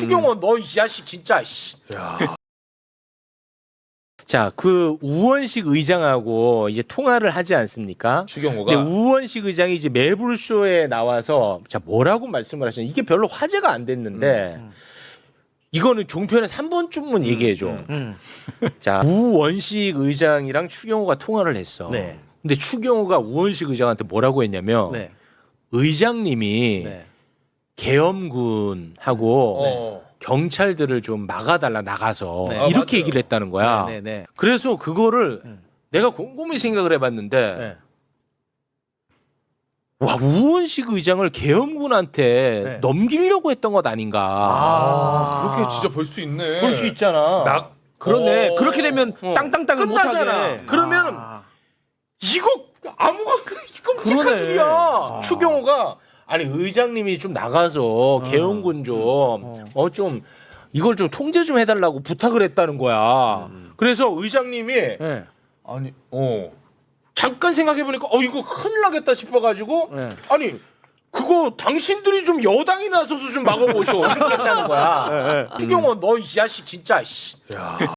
추경호 너이 자식 진짜 씨. 자, 그 우원식 의장하고 이제 통화를 하지 않습니까? 추경호가 근데 우원식 의장이 이제 매불쇼에 나와서 자 뭐라고 말씀을 하셨냐 이게 별로 화제가 안 됐는데 음, 이거는 종편에 3번쯤은 얘기해 줘. 음. 자 우원식 의장이랑 추경호가 통화를 했어. 네. 근데 추경호가 우원식 의장한테 뭐라고 했냐면 네. 의장님이 네. 계엄군하고 어. 경찰들을 좀 막아달라 나가서 네. 아, 이렇게 맞아요. 얘기를 했다는 거야. 네, 네. 그래서 그거를 음. 내가 곰곰이 생각을 해봤는데 네. 와 우원식 의장을 계엄군한테 네. 넘기려고 했던 것 아닌가. 아, 그렇게 진짜 볼 수 있네. 볼 수 있잖아. 낙 그러네. 어. 그렇게 되면 어. 땅땅땅을 끝나잖아. 그러면 아. 이거 아무가 끔찍한 그러네. 일이야. 아. 추경호가 아니 의장님이 좀 나가서 계엄군 좀 어. 어좀 이걸 좀 통제 좀 해달라고 부탁을 했다는 거야. 그래서 의장님이 네. 아니 어. 잠깐 생각해 보니까 어 이거 큰일 나겠다 싶어가지고 네. 아니 그거 당신들이 좀 여당이 나서서 좀 막아보셔 이렇게 했다는 거야. 네, 네. 추경호 너이 자식 진짜 씨.